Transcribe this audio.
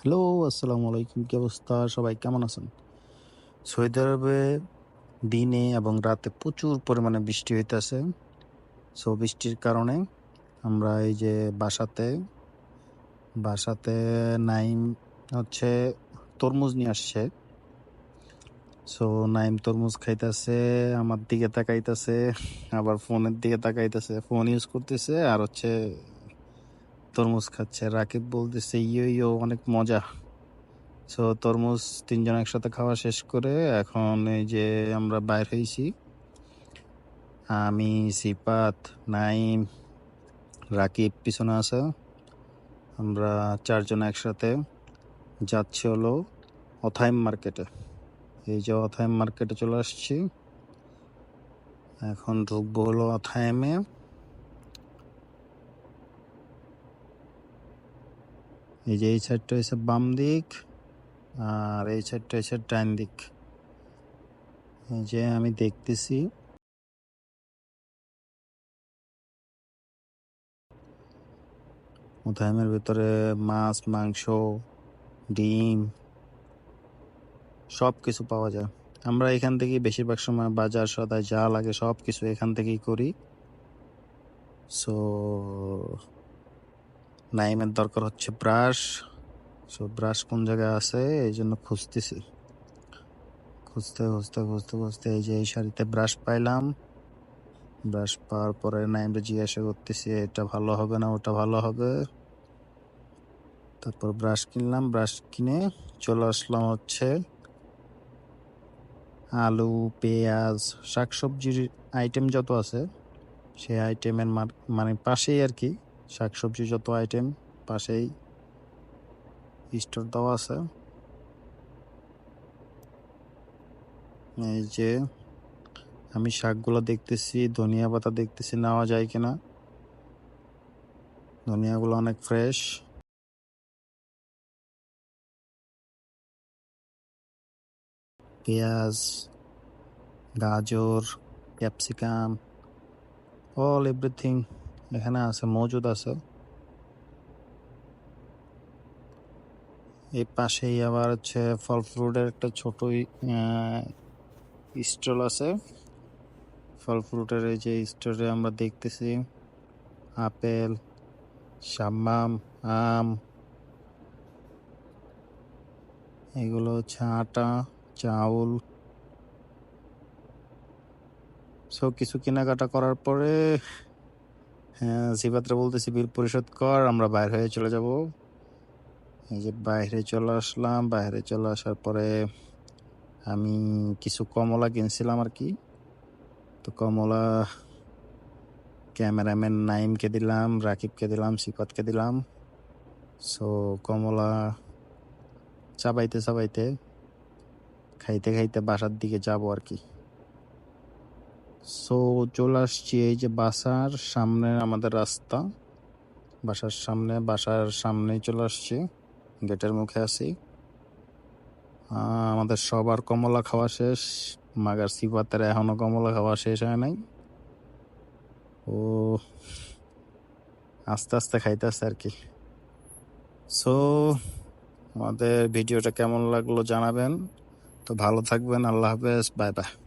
Hello, আসসালামু আলাইকুম। কি অবস্থা? সবাই কেমন আছেন? সৌদি আরবে দিনে এবং রাতে প্রচুর পরিমাণে বৃষ্টি হইতেছে। সো, বৃষ্টির কারণে আমরা এই যে বাসাতে বাসাতে নাইম হচ্ছে তরমুজ নিয়ে আসছে। সো, নাইম তরমুজ খাইতেছে, আমার দিকে তাকাইতেছে, আবার ফোনের দিকে তাকাইতেছে, ফোন ইউজ করতেছে, আর হচ্ছে তরমুজ খাচ্ছে। রাকিব বলতেছে, ইয়ো ইয়ো, অনেক মজা। সো তরমুজ তিনজন একসাথে খাওয়া শেষ করে এখন এই যে আমরা বাইর হয়েছি। আমি, সিপাত, নাইম, রাকিব পিছনে আছে। আমরা চারজন একসাথে যাচ্ছি হলো অথাইম মার্কেটে। এই যে অথাইম মার্কেটে চলে আসছি। এখন ঢুকবো হলো অথাইমে। এই যে এই সাইডটা হচ্ছে বাম দিক, আর এই সাইডটা হচ্ছে ডান দিক। এই যে আমি দেখতেছি। মোথাইমের ভিতরে মাছ, মাংস, ডিম সব কিছু পাওয়া যায়। আমরা এখান থেকেই বেশিরভাগ সময় বাজার সদায় যা লাগে সব কিছু এখান থেকেই করি। সো নাইমের দরকার হচ্ছে ব্রাশ। সো ব্রাশ কোন জায়গায় আছে? এই জন্য খুঁজতেছি। খুঁজতে খুঁজতে খুঁজতে খুঁজতে এই যে এই শাড়িতে ব্রাশ পাইলাম। ব্রাশ পাওয়ার পরে নাইমরে জিজ্ঞাসা করতেছি, এটা ভালো হবে না ওটা ভালো হবে? তারপর ব্রাশ কিনলাম, ব্রাশ কিনে চলে আসলাম হচ্ছে আলু, পেঁয়াজ, শাকসবজির আইটেম যত আছে, সেই আইটেমের মানে পাশেই আর কি। শাকসবজি যত আইটেম পাশেই স্টোর দেওয়া আছে। এই যে আমি শাকগুলো দেখতেছি, ধনিয়া পাতা দেখতেছি, নেওয়া যায় কিনা? ধনিয়াগুলো অনেক ফ্রেশ পেঁয়াজ, গাজর, ক্যাপসিকাম অল এভরিথিং এখানে আছে, মজুদ আছে। এই পাশেই আবার হচ্ছে ফল ফ্রুটের একটা ছোট স্টল আছে। ফল ফ্রুটের এই যে স্টোরে আমরা দেখতেছি আপেল, সাম্মাম, আম, এগুলো হচ্ছে আটা, চাউল। সব কিছু কেনাকাটা করার পরে সিপাত্রা বলতেছি বিল পরিশোধ কর, আমরা বাইরে হয়ে চলে যাব। এই যে বাইরে চলে আসলাম, বাইরে চলে আসার পরে আমি কিছু কমলা কিনছিলাম আর কি। তো কমলা ক্যামেরাম্যান নাইমকে দিলাম, রাকিবকে দিলাম সিপাতকে দিলাম। সো কমলা চাবাইতে চাবাইতে খাইতে খাইতে বাসার দিকে যাব আর কি। সো চলে আসছি এই যে বাসার সামনে আমাদের রাস্তা। বাসার সামনে, বাসার সামনেই চলে আসছি। গেটের মুখে আছি। আমাদের সবার কমলা খাওয়া শেষ। মাগার সিপাতের এখনও কমলা খাওয়া শেষ হয় নাই। ও, আস্তে আস্তে খাইতেছে আর কি। সো আমাদের ভিডিওটা কেমন লাগল জানাবেন। তো ভালো থাকবেন, আল্লাহ হাফেজ, বাই বাই।